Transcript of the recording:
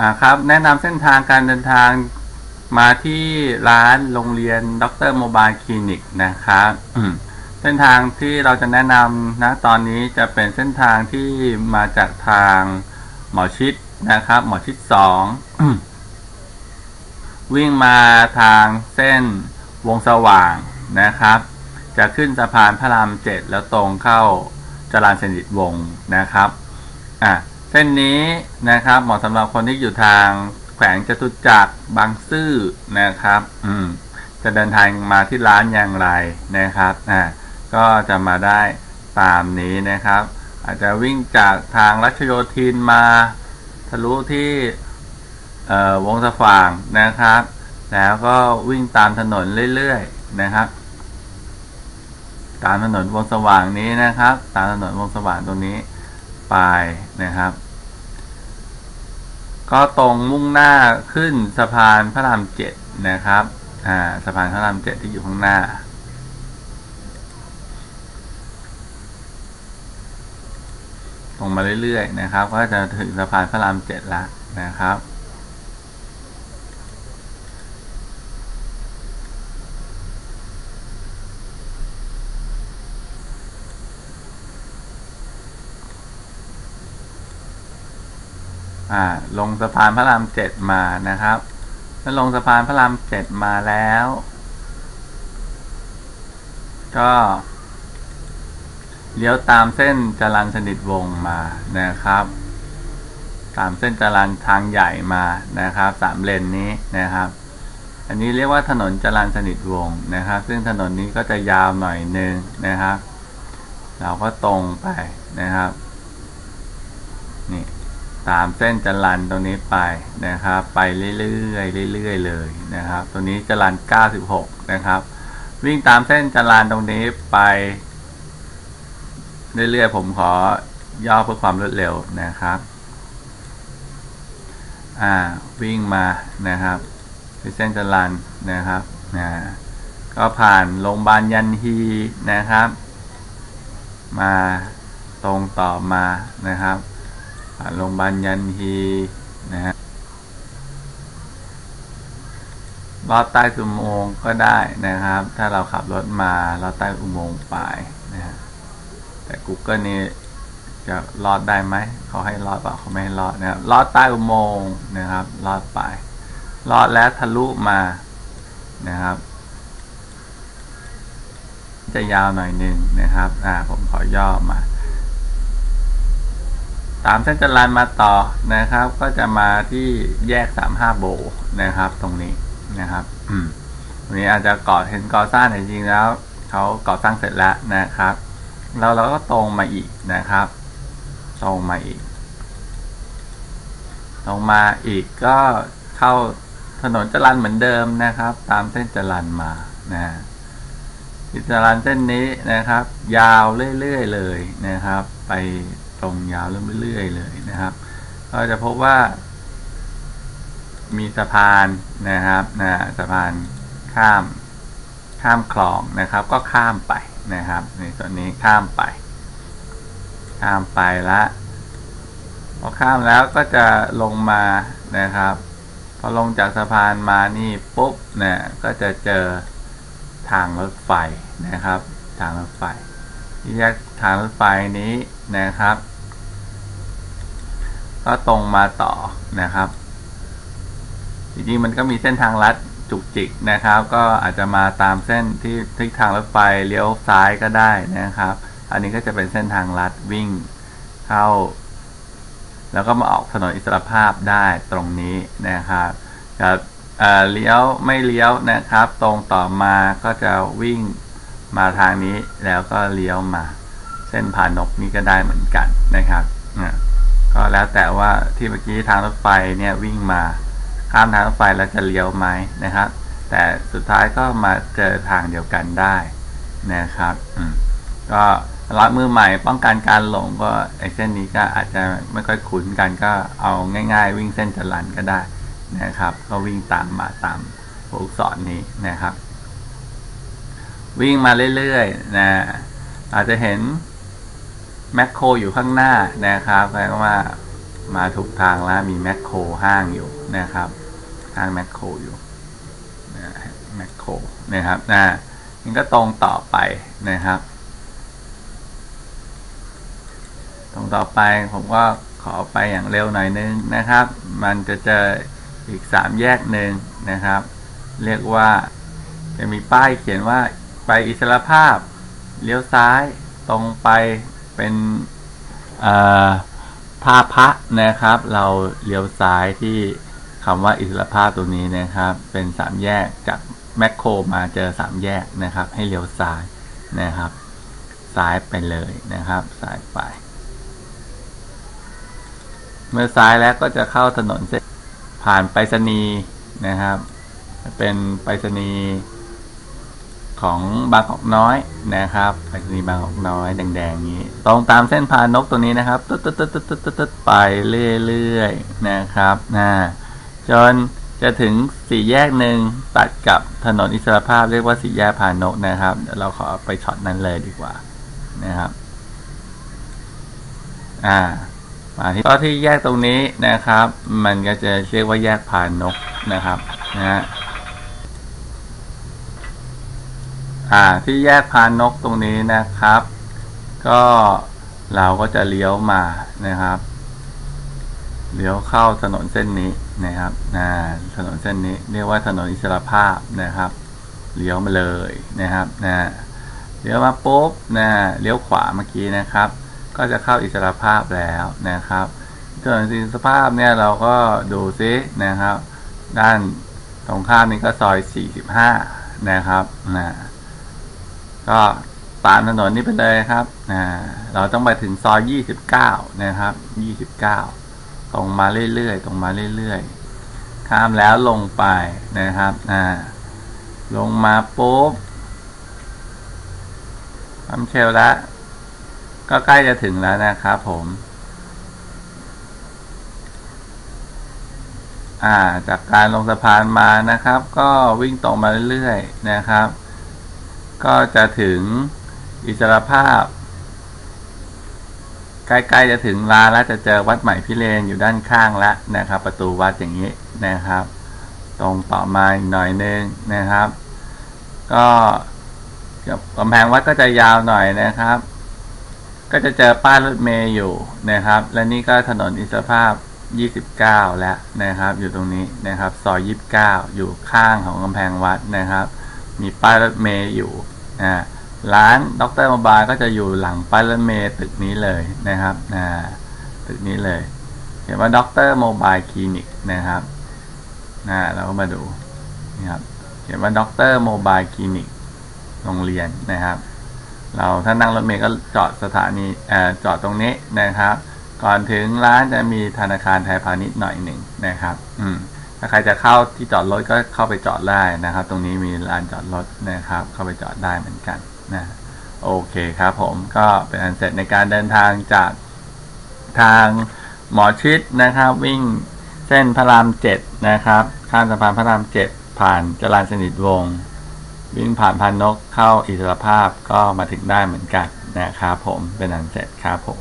อ่าครับ แนะนำเส้นทางการเดินทางมาที่ร้านโรงเรียนด็อกเตอร์โมบายคลินิกนะครับเส้นทางที่เราจะแนะนำนะตอนนี้จะเป็นเส้นทางที่มาจากทางหมอชิดนะครับ หมอชิดสองวิ่งมาทางเส้นวงสว่างนะครับ จะขึ้นสะพานพระรามเจ็ดแล้วตรงเข้าจรานสนิทวงนะครับอะ เส้นนี้นะครับเหมาะสำหรับคนที่อยู่ทางแขวงจตุจักรบางซื่อนะครับ อืม จะเดินทางมาที่ร้านอย่างไรนะครับอ่าก็จะมาได้ตามนี้นะครับ อาจจะวิ่งจากทางรัชโยธินมาทะลุที่เอ่อวงสว่างนะครับ แล้วก็วิ่งตามถนนเรื่อยๆนะครับ ตามถนนวงสว่างนี้นะครับ ตามถนนวงสว่างตรงนี้ ไปนะครับ ก็ตรงมุ่งหน้าขึ้นสะพานพระรามเจ็ดนะครับอ่าสะพานพระรามเจ็ดที่อยู่ข้างหน้า ตรงมาเรื่อยๆนะครับ ก็จะถึงสะพานพระรามเจ็ดละนะครับ อ่าลงสะพานพระรามเจ็ดมานะครับแล้วลงสะพานพระรามเจ็ดมาแล้ว ก็เลี้ยวตามเส้นจรันสนิทวงมานะครับ ตามเส้นจรันทางใหญ่มานะครับสามเลนนี้นะครับ อันนี้เรียกว่าถนนจรันสนิทวงนะครับ ซึ่งถนนนี้ก็จะยาวหน่อยนึงนะครับ เราก็ตรงไปนะครับ ตามเส้นจรันตรงนี้ไปนะครับ ไปเรื่อยๆเรื่อยๆเลยนะครับ ตัวนี้จรัน96 นะครับ วิ่งตามเส้นจรันตรงนี้ไป เรื่อยๆผมขอย่อเพื่อความรวดเร็วนะครับอ่าวิ่งมานะครับที่เส้นจรันนะครับนะก็ผ่านโรงพยาบาลยันฮีนะครับ มาตรงต่อมานะครับ โรงพยาบาลยันฮีนะฮะลอดใต้อุโมงค์ก็ได้นะครับ ถ้าเราขับรถมาลอดใต้อุโมงค์ไปนะฮะแต่ Google นี่จะลอดได้ไหมเขาให้ลอดเปล่าเขาไม่ให้ลอดนะครับลอดใต้อุโมงค์นะครับลอดไปลอดแล้วทะลุมานะครับ จะยาวหน่อยหนึ่งนะครับอ่าผมขอย่อมา ตามเส้นจรันมาต่อนะครับ ก็จะมาที่แยกสามห้าโบนะครับ ตรงนี้นะครับ อืมตรงนี้อาจจะก่อเห็นก่อสร้างจริงๆแล้วเขาก่อสร้างเสร็จแล้วนะครับ แล้วเราก็ตรงมาอีกนะครับ ตรงมาอีก ตรงมาอีกก็เข้าถนนจรันเหมือนเดิมนะครับ ตามเส้นจรันมานะจรันเส้นนี้นะครับ ยาวเรื่อยๆเลยนะครับ ไป ตรงยาวเรื่อยๆเลยนะครับ ก็จะพบว่า มีสะพานนะครับนะสะพานข้ามข้ามคลองนะครับ ก็ข้ามไปนะครับในส่วนนี้ข้ามไป ข้ามไปละพอข้ามแล้วก็จะลงมานะครับ พอลงจากสะพานมานี่ปุ๊บเนี่ยก็จะเจอทางรถไฟนะครับ ทางรถไฟที่แยกทางรถไฟนี้นะครับ ก็ตรงมาต่อนะครับ จริงๆมันก็มีเส้นทางลัดจุกจิกนะครับ ก็อาจจะมาตามเส้นที่ทิศทางรถไฟเลี้ยวซ้ายก็ได้นะครับ อันนี้ก็จะเป็นเส้นทางลัดวิ่งเข้า แล้วก็มาออกถนนอิสรภาพได้ตรงนี้นะครับจะเลี้ยวไม่เลี้ยวนะครับ ตรงต่อมาก็จะวิ่งมาทางนี้แล้วก็เลี้ยวมา เส้นผ่านนกนี้ก็ได้เหมือนกันนะครับ ก็แล้วแต่ว่าที่เมื่อกี้ทางรถไฟเนี่ยวิ่งมาข้ามทางรถไฟแล้วจะเลี้ยวไหมนะครับ แต่สุดท้ายก็มาเจอทางเดียวกันได้นะครับก็ร้อยมือใหม่ป้องกันการหลงก็ไอ้เส้นนี้ก็อาจจะไม่ค่อยคุ้นกันก็เอาง่าย ๆ วิ่งเส้นจรันก็ได้นะครับ ก็วิ่งตามมาตามลูกศรนนี้นะครับ วิ่งมาเรื่อยๆนะอาจจะเห็น แมคโครอยู่ข้างหน้านะครับแปลว่ามาถูกทางแล้วมีแมคโครห้างอยู่นะครับ ห้างแมคโครอยู่แมคโครนะครับนะนี่ก็ตรงต่อไปนะครับ ตรงต่อไปผมก็ขอไปอย่างเร็วหน่อยนึงนะครับ มันจะเจออีกสามแยกหนึ่งนะครับ เรียกว่าจะมีป้ายเขียนว่าไปอิสรภาพ เลี้ยวซ้ายตรงไป เป็นท่าพระนะครับ เราเลี้ยวซ้ายที่คำว่าอิสรภาพตัวนี้นะครับ เป็นสามแยกจากแมคโครมาเจอสามแยกนะครับ ให้เลี้ยวซ้ายนะครับซ้ายไปเลยนะครับซ้ายไป เมื่อซ้ายแล้วก็จะเข้าถนนเส้นผ่านไปรษณีย์นะครับ เป็นไปรษณีย์ ของบางกอกน้อยนะครับไปรษณีย์บางกอกน้อยแดงๆนี้ ตรงตามเส้นพานกตัวนี้นะครับตึ๊ดตึ๊ดตึ๊ดตึ๊ดตึ๊ดไปเรื่อยๆนะครับนะจนจะถึงสี่แยกหนึ่งตัดกับถนนอิสรภาพเรียกว่าสี่แยกพานกนะครับเดี๋ยวเราขอไปช็อตนั้นเลยดีกว่านะครับอ่ามาที่ก็ที่แยกตรงนี้นะครับ มันก็จะเรียกว่าแยกพานกนะครับนะฮะ อ่าที่แยกพานกตรงนี้นะครับ ก็เราก็จะเลี้ยวมานะครับ เลี้ยวเข้าถนนเส้นนี้นะครับนะถนนเส้นนี้เรียกว่าถนนอิสรภาพนะครับ เลี้ยวมาเลยนะครับนะเลี้ยวมาปุ๊บนะเลี้ยวขวาเมื่อกี้นะครับ ก็จะเข้าอิสรภาพแล้วนะครับถนนอิสรภาพเนี่ยเราก็ดูซินะครับ ด้านตรงข้ามนี้ก็ซอย 45 นะครับนะ ก็ตามถนนนี้ไปเลยครับนะเราต้องไปถึงซอย29นะครับ29ตรงมาเรื่อยๆตรงมาเรื่อยๆข้ามแล้วลงไปนะครับนะลงมาปุ๊บทำเชลแล้วก็ใกล้จะถึงแล้วนะครับผม อ่า จากการลงสะพานมานะครับ ก็วิ่งตรงมาเรื่อยๆนะครับ ก็จะถึงอิสรภาพ ใกล้ๆจะถึงร้าแล้วจะเจอวัดใหม่พิเรนอยู่ด้านข้างแล้วนะครับ ประตูวัดอย่างนี้นะครับ ตรงต่อมาอีกหน่อยนึงนะครับ ก็กำแพงวัดก็จะยาวหน่อยนะครับ ก็จะเจอป้ายรถเมย์อยู่นะครับ และนี่ก็ถนนอิสรภาพ 29 แล้วนะครับ อยู่ตรงนี้นะครับซอย 29 อยู่ข้างของกำแพงวัดนะครับ มีป้ายรถเมย์อยู่อ่าร้านด็อกเตอรโมบายก็จะอยู่หลังป้ายรถเมย์ตึกนี้เลยนะครับอ่าตึกนี้เลยเขียนว่าด็อกเตอรโมบายคลินิกนะครับนะเราก็มาดูนะครับเขียนว่าด็อกเตอรโมบายคลินิกโรงเรียนนะครับ เราถ้านั่งรถเมล์ก็จอดสถานีจอดตรงนี้นะครับ ก่อนถึงร้านจะมีธนาคารไทยพาณิชย์หน่อยหนึ่งนะครับ อืม ถ้าใครจะเข้าที่จอดรถก็เข้าไปจอดได้นะครับ ตรงนี้มีลานจอดรถนะครับ เข้าไปจอดได้เหมือนกันนะโอเคครับผมก็เป็นอันเสร็จในการเดินทางจากทางหมอชิดนะครับ วิ่งเส้นพระรามเจ็ดนะครับข้ามสะพานพระรามเจ็ดผ่านจรานสนิทวง วิ่งผ่านพันนกเข้าอิสรภาพก็มาถึงได้เหมือนกันนะครับผมเป็นอันเสร็จครับผม